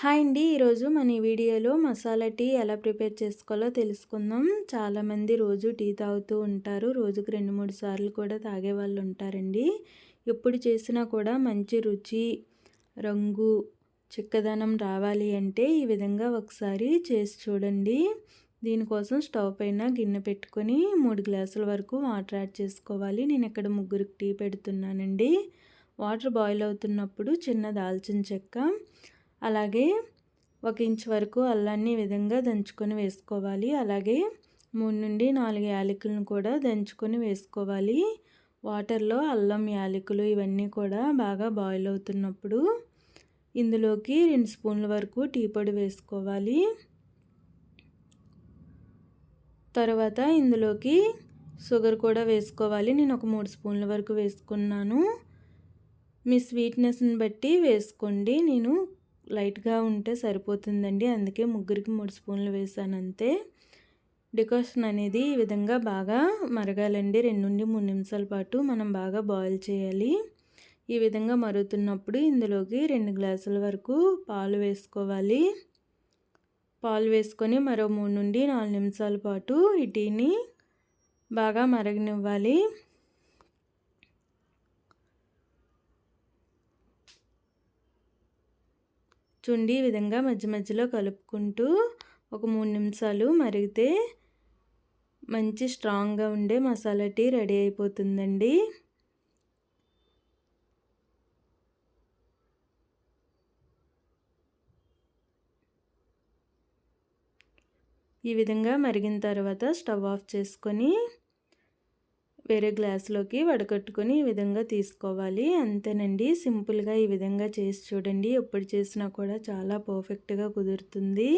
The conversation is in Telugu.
హాయ్ అండి. ఈరోజు మన ఈ వీడియోలో మసాలా టీ ఎలా ప్రిపేర్ చేసుకోవాలో తెలుసుకుందాం. చాలామంది రోజు టీ తాగుతూ ఉంటారు. రోజుకు రెండు మూడు సార్లు కూడా తాగే వాళ్ళు ఉంటారండి. ఎప్పుడు చేసినా కూడా మంచి రుచి రంగు చిక్కదనం రావాలి అంటే ఈ విధంగా ఒకసారి చేసి చూడండి. దీనికోసం స్టవ్ పైన గిన్నె పెట్టుకొని మూడు గ్లాసుల వరకు వాటర్ యాడ్ చేసుకోవాలి. నేను ఇక్కడ ముగ్గురికి టీ పెడుతున్నానండి. వాటర్ బాయిల్ అవుతున్నప్పుడు చిన్న దాల్చిన చెక్క అలాగే ఒక ఇంచ్ వరకు అల్లాన్ని విధంగా దంచుకొని వేసుకోవాలి. అలాగే మూడు నుండి నాలుగు యాలకులను కూడా దంచుకొని వేసుకోవాలి. వాటర్లో అల్లం యాలకులు ఇవన్నీ కూడా బాగా బాయిల్ అవుతున్నప్పుడు ఇందులోకి రెండు స్పూన్ల వరకు టీ పొడి వేసుకోవాలి. తర్వాత ఇందులోకి షుగర్ కూడా వేసుకోవాలి. నేను ఒక మూడు స్పూన్ల వరకు వేసుకున్నాను. మీ స్వీట్నెస్ని బట్టి వేసుకోండి. నేను లైట్గా ఉంటే సరిపోతుందండి. అందుకే ముగ్గురికి మూడు స్పూన్లు వేసాను అంతే డికాషన్ అనేది ఈ విధంగా బాగా మరగాలండి. రెండు నుండి మూడు నిమిషాల పాటు మనం బాగా బాయిల్ చేయాలి. ఈ విధంగా మరుగుతున్నప్పుడు ఇందులోకి రెండు గ్లాసుల వరకు పాలు వేసుకోవాలి. పాలు వేసుకొని మరో మూడు నుండి నాలుగు నిమిషాల పాటు ఈ టీని బాగా మరగనివ్వాలి. చూడండి ఈ విధంగా మధ్య మధ్యలో కలుపుకుంటూ ఒక మూడు నిమిషాలు మరిగితే మంచి స్ట్రాంగ్గా ఉండే మసాలా టీ రెడీ అయిపోతుందండి. ఈ విధంగా మరిగిన తర్వాత స్టవ్ ఆఫ్ చేసుకొని వేరే గ్లాస్లోకి వడకట్టుకొని ఈ విధంగా తీసుకోవాలి. అంతేనండి. సింపుల్గా ఈ విధంగా చేసి చూడండి. ఎప్పుడు చేసినా కూడా చాలా పర్ఫెక్ట్గా కుదురుతుంది.